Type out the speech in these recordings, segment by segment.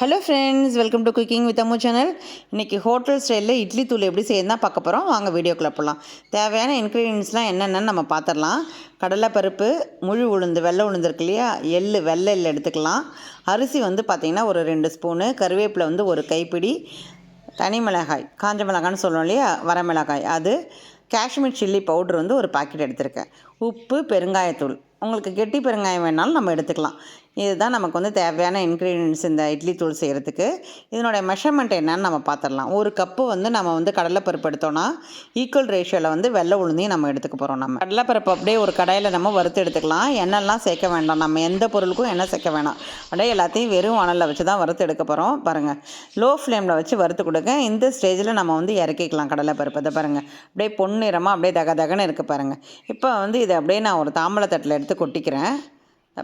Hello friends welcome to cooking with Ammu channel இன்றைக்கி hotel ஸ்டைலில் இட்லி தூள் எப்படி செய்யணும் பார்க்க போகிறோம் வாங்க வீடியோக்குள்ளே போகலாம் தேவையான இன்க்ரீடியன்ஸ்லாம் என்னென்னு நம்ம பார்த்துடலாம். கடலைப்பருப்பு முழு உளுந்து வெள்ளை உளுந்து இருக்கு இல்லையா? எள் வெள்ளை எள்ளு எடுத்துக்கலாம். அரிசி வந்து பார்த்திங்கன்னா ஒரு ரெண்டு ஸ்பூனு கருவேப்பிலை வந்து ஒரு கைப்பிடி தனி மிளகாய் காஞ்ச மிளகாய்னு சொல்லுவோம் இல்லையா? வர மிளகாய் அது காஷ்மீர் சில்லி பவுடர் வந்து ஒரு பாக்கெட் எடுத்திருக்கேன். உப்பு பெருங்காயத்தூள். உங்களுக்கு கெட்டி பெருங்காயம் வேணாலும் நம்ம எடுத்துக்கலாம். இதுதான் நமக்கு வந்து தேவையான இன்க்ரீடியன்ஸ் இந்த இட்லி தூள் செய்கிறதுக்கு இதனுடைய மெஷர்மெண்ட் என்னன்னு நம்ம பார்த்துடலாம் ஒரு கப்பு வந்து நம்ம வந்து கடலைப்பருப்பு எடுத்தோன்னா ஈக்குவல் ரேஷியோவில் வந்து வெள்ளை உளுந்தையும் நம்ம எடுத்துக்க போகிறோம் நம்ம. கடலைப்பருப்பு அப்படியே ஒரு கடையில் நம்ம வறுத்து எடுத்துக்கலாம். எண்ணெய்லாம் சேர்க்க வேண்டாம். நம்ம எந்த பொருளுக்கும் எண்ணெய் சேர்க்க வேணாம். அப்படியே எல்லாத்தையும் வெறும் வானலில் வச்சு தான் வறுத்து எடுக்க போகிறோம் பாருங்கள் லோ ஃப்ளேமில் வச்சு வறுத்து கொடுங்க. இந்த ஸ்டேஜில் நம்ம வந்து இறக்கிக்கலாம் கடலைப்பருப்பு. இதை பாருங்கள் அப்படியே பொன்னிறமாக அப்படியே தக தகன்னு இருக்குது பாருங்கள் இப்போ வந்து இதை அப்படியே நான் ஒரு தாம்பளத்தட்டில் எடுத்து கொட்டிக்கிறேன்.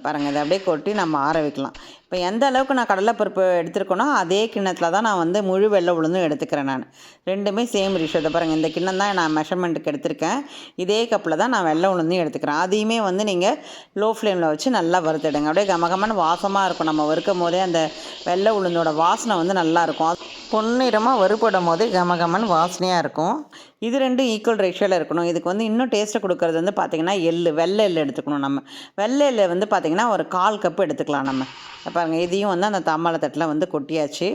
பாருங்கள் இதை அப்படியே கொட்டி நம்ம ஆற வைக்கலாம். இப்போ எந்த அளவுக்கு நான் கடலைப்பருப்பு எடுத்துருக்கேனோ அதே கிண்ணத்தில் தான் நான் வந்து முழு வெள்ளை உளுந்தும் எடுத்துக்கிறேன் நான். ரெண்டுமே சேம் ரேஷியோ இதை பாருங்கள் இந்த கிண்ணம் தான் நான் மெஷர்மெண்ட்டுக்கு எடுத்திருக்கேன். இதே கப்பில் தான் நான் வெள்ளை உளுந்தையும் எடுத்துக்கிறேன். அதையுமே வந்து நீங்கள் லோ ஃப்ளேமில் வச்சு நல்லா வறுத்துடுங்க. அப்படியே கமகமான வாசமாக இருக்கும். நம்ம வறுக்கும் போதே அந்த வெள்ளை உளுந்தோட வாசனை வந்து நல்லாயிருக்கும் பொன்னிறமாக வறுபடும் போதே கமகமன் வாசனையாக இருக்கும். இது ரெண்டும் ஈக்குவல் ரேஷியோவில் இருக்கணும். இதுக்கு வந்து இன்னும் டேஸ்ட்டை கொடுக்கறது வந்து பார்த்திங்கன்னா எள்ளு வெள்ளை எள்ளு எடுத்துக்கணும் நம்ம. வெள்ளை எள்ளு வந்து பார்த்திங்கன்னா ஒரு கால் கப்பு எடுத்துக்கலாம் நம்ம. பாருங்கள் இதையும் வந்து அந்த தாம்பாள தட்டில் வந்து கொட்டியாச்சு.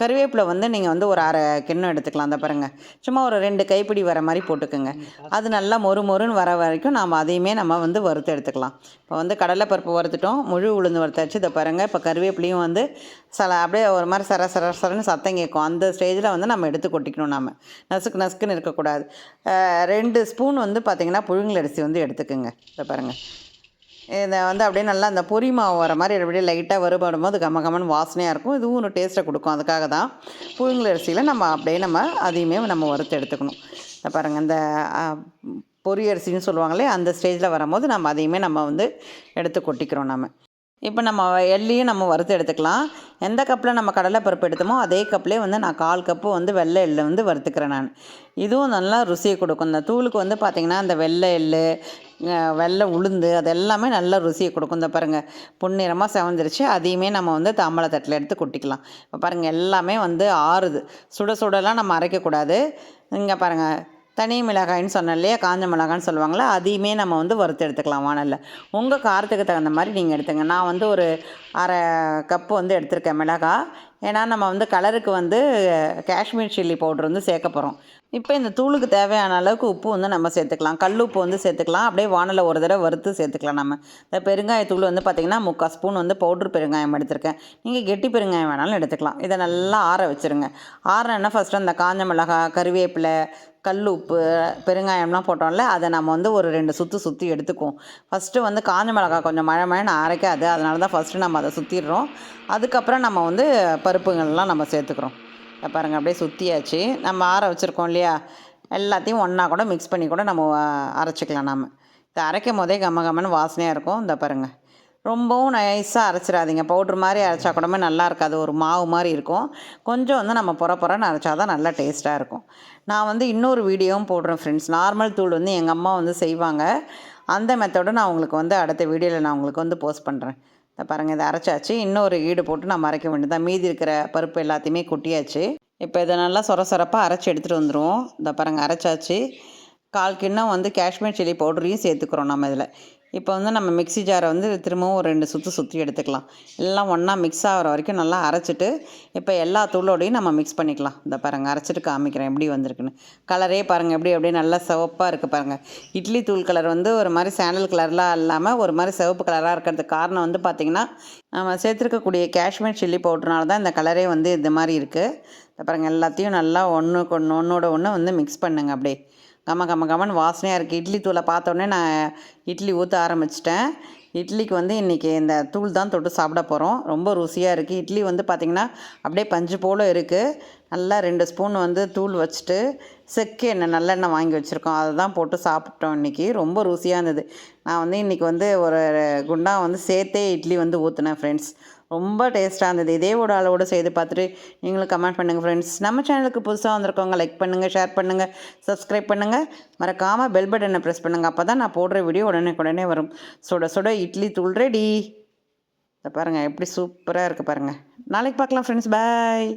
கருவேப்பிலை வந்து நீங்கள் வந்து ஒரு அரை கிண்ணம் எடுத்துக்கலாம் அந்த பாருங்கள் சும்மா ஒரு ரெண்டு கைப்பிடி வர மாதிரி போட்டுக்கோங்க. அது நல்லா மொறு மொறுன்னு வர வரைக்கும் நாம் அதையுமே நம்ம வந்து வறுத்து எடுத்துக்கலாம். இப்போ வந்து கடலைப்பருப்பு வறுத்துட்டோம் முழு உளுந்து வறுத்தாச்சு. இதை பாருங்கள் இப்போ கருவேப்பிலையும் வந்து சில அப்படியே ஒரு மாதிரி சர சர சரன்னு சத்தம் கேட்கும். அந்த ஸ்டேஜில் வந்து நம்ம எடுத்து கொட்டிக்கணும் நம்ம நசுக்கு நசுக்குன்னு இருக்கக்கூடாது. ரெண்டு ஸ்பூன் வந்து பார்த்திங்கன்னா புழுங்கல் அரிசி வந்து எடுத்துக்கோங்க. இதை பாருங்கள் இதை வந்து அப்படியே நல்லா அந்த பொரி மாவு வர மாதிரி அப்படியே லைட்டாக வருபடும் போது கம கமன்னு வாசனையாக இருக்கும். இதுவும் ஒரு டேஸ்ட்டை கொடுக்கும். அதுக்காக தான் புழுங்கல் அரிசியில் நம்ம அப்படியே நம்ம அதையுமே நம்ம வறுத்து எடுத்துக்கணும். பாருங்கள் இந்த பொரி அரிசின்னு சொல்லுவாங்களே அந்த ஸ்டேஜில் வரும்போது நம்ம அதையுமே நம்ம வந்து எடுத்து கொட்டிக்கிறோம் நம்ம இப்போ நம்ம எள்ளையும் நம்ம வறுத்து எடுத்துக்கலாம். எந்த கப்பில் நம்ம கடலைப்பருப்பு எடுத்தோமோ அதே கப்லேயே வந்து நான் கால் கப்பு வந்து வெள்ளை எள்ளு வந்து வறுத்துக்கிறேன் நான். இதுவும் நல்லா ருசியை கொடுக்கும். இந்த தூளுக்கு வந்து பார்த்திங்கன்னா அந்த வெள்ளை எள்ளு வெள்ளை உளுந்து அது எல்லாமே நல்ல ருசியை கொடுக்கும். இந்த பாருங்கள் பொன்னிறமாக செவந்துருச்சு. அதையுமே நம்ம வந்து தாம்பழ தட்டில் எடுத்து கொட்டிக்கலாம். இப்போ பாருங்கள் எல்லாமே வந்து ஆறுது. சுட சுடலாம் நம்ம அரைக்கக்கூடாது. இங்கே பாருங்கள் தனி மிளகாய்ன்னு சொன்னேன் இல்லையா? காஞ்ச மிளகாய்ன்னு சொல்லுவாங்களே அதையுமே நம்ம வந்து வறுத்து எடுத்துக்கலாம் வானலில். உங்கள் காரத்துக்கு தகுந்த மாதிரி நீங்கள் எடுத்துங்க. நான் வந்து ஒரு அரை கப்பு வந்து எடுத்திருக்கேன் மிளகாய் ஏன்னா நம்ம வந்து கலருக்கு வந்து காஷ்மீர் சில்லி பவுடர் வந்து சேர்க்க போகிறோம் இப்போ இந்த தூளுக்கு தேவையான அளவுக்கு உப்பு வந்து நம்ம சேர்த்துக்கலாம். கல் உப்பு வந்து சேர்த்துக்கலாம். அப்படியே வானலில் ஒரு தடவை வறுத்து சேர்த்துக்கலாம் நம்ம. இந்த பெருங்காயத்தூள் வந்து பார்த்திங்கன்னா முக்கால் ஸ்பூன் வந்து பவுட்ரு பெருங்காயம் எடுத்திருக்கேன். நீங்கள் கெட்டி பெருங்காயம் வேணாலும் எடுத்துக்கலாம். இதை நல்லா ஆற வச்சுருங்க. ஆறனா ஃபஸ்ட்டு அந்த காஞ்ச மிளகாய் கருவேப்பிலை கல் உப்பு பெருங்காயம்லாம் போட்டோம்ல அதை நம்ம வந்து ஒரு ரெண்டு சுற்று சுற்றி எடுத்துக்குவோம். ஃபஸ்ட்டு வந்து காஞ்ச மிளகாய் கொஞ்சம் மழை மழைன்னு அரைக்காது. அதனால தான் ஃபஸ்ட்டு நம்ம அதை சுற்றிடுறோம் அதுக்கப்புறம் நம்ம வந்து பருப்புங்கள்லாம் நம்ம சேர்த்துக்கிறோம். இதை பாருங்கள் அப்படியே சுற்றியாச்சு நம்ம ஆற வச்சுருக்கோம் இல்லையா? எல்லாத்தையும் ஒன்றா கூட மிக்ஸ் பண்ணி கூட நம்ம அரைச்சிக்கலாம் நம்ம இதை அரைக்கும் போதே கம கம்மன்னு வாசனையாக இருக்கும். இந்த பாருங்கள் ரொம்பவும் நைஸாக அரைச்சிடாதீங்க. பவுட்ரு மாதிரி அரைச்சா கூடமே நல்லா இருக்காது. ஒரு மாவு மாதிரி இருக்கும். கொஞ்சம் வந்து நம்ம புற புறன்னு அரைச்சா தான் நல்லா டேஸ்ட்டாக இருக்கும். நான் வந்து இன்னொரு வீடியோவும் போடுறேன் ஃப்ரெண்ட்ஸ் நார்மல் தூள் வந்து எங்கள் அம்மா வந்து செய்வாங்க. அந்த மெத்தடும் நான் உங்களுக்கு வந்து அடுத்த வீடியோவில் நான் உங்களுக்கு வந்து போஸ்ட் பண்ணுறேன் இதை பாருங்கள் இதை அரைச்சாச்சு. இன்னொரு ஈடு போட்டு நம்ம அரைக்க வேண்டியதான் மீதி இருக்கிற பருப்பு எல்லாத்தையுமே கொட்டியாச்சு. இப்போ இதை நல்லா சொர சொரப்பாக அரைச்சி எடுத்துகிட்டு வந்துடுவோம் இதை பாருங்கள் அரைச்சாச்சு. கால் கிண்ணம் வந்து காஷ்மீர் சில்லி பவுடரையும் சேர்த்துக்கிறோம் நம்ம இதில். இப்போ வந்து நம்ம மிக்ஸி ஜாரை வந்து திரும்பவும் ஒரு ரெண்டு சுற்று சுற்றி எடுத்துக்கலாம். எல்லாம் ஒன்றா மிக்ஸ் ஆகிற வரைக்கும் நல்லா அரைச்சிட்டு இப்போ எல்லா தூளோடையும் நம்ம மிக்ஸ் பண்ணிக்கலாம். இந்த பாருங்கள் அரைச்சிட்டு காமிக்கிறேன் எப்படி வந்திருக்குன்னு. கலரே பாருங்கள் எப்படி அப்படியே நல்லா சிவப்பாக இருக்குது பாருங்கள் இட்லி தூள் கலர் வந்து ஒரு மாதிரி சாண்டல் கலர்லாம் இல்லாமல் ஒரு மாதிரி சிவப்பு கலராக இருக்கிறதுக்கு காரணம் வந்து பார்த்திங்கன்னா நம்ம சேர்த்துருக்கக்கூடிய காஷ்மீர் சில்லி பவுடர்னால தான் இந்த கலரே வந்து இந்த மாதிரி இருக்குது இந்த பாருங்கள் எல்லாத்தையும் நல்லா ஒன்றுக்கு ஒன்று ஒன்றோட ஒன்று வந்து மிக்ஸ் பண்ணுங்க அப்படியே. கம கம கமன்னு வாசனையாக இருக்குது இட்லி தூளை பார்த்தோன்னே நான் இட்லி ஊற்ற ஆரம்பிச்சிட்டேன். இட்லிக்கு வந்து இன்றைக்கி இந்த தூள் தான் தொட்டு சாப்பிட போகிறோம் ரொம்ப ருசியாக இருக்குது இட்லி வந்து பார்த்திங்கன்னா அப்படியே பஞ்சு போல் இருக்குது நல்லா ரெண்டு ஸ்பூன் வந்து தூள் வச்சுட்டு செக்கு எண்ணெய் நல்லெண்ணெய் வாங்கி வச்சுருக்கோம். அதை தான் போட்டு சாப்பிட்டோம் இன்றைக்கி ரொம்ப ருசியாக இருந்தது. நான் வந்து இன்றைக்கி வந்து ஒரு குண்டா வந்து சேர்த்தே இட்லி வந்து ஊற்றினேன் ஃப்ரெண்ட்ஸ் ரொம்ப டேஸ்ட்டாக இருந்தது. இதே ஒரு அளவோடு செய்து பார்த்துட்டு நீங்களும் கமெண்ட் பண்ணுங்கள் ஃப்ரெண்ட்ஸ் நம்ம சேனலுக்கு புதுசாக வந்திருக்கவங்க லைக் பண்ணுங்கள் ஷேர் பண்ணுங்கள் சப்ஸ்கிரைப் பண்ணுங்கள் மறக்காமல் பெல் பட்டனை ப்ரெஸ் பண்ணுங்கள் அப்போ தான் நான் போடுற வீடியோ உடனே உடனே வரும். சுட சுட இட்லி தூள் ரெடி இதை பாருங்கள் எப்படி சூப்பராக இருக்குது பாருங்கள் நாளைக்கு பார்க்கலாம் ஃப்ரெண்ட்ஸ் பாய்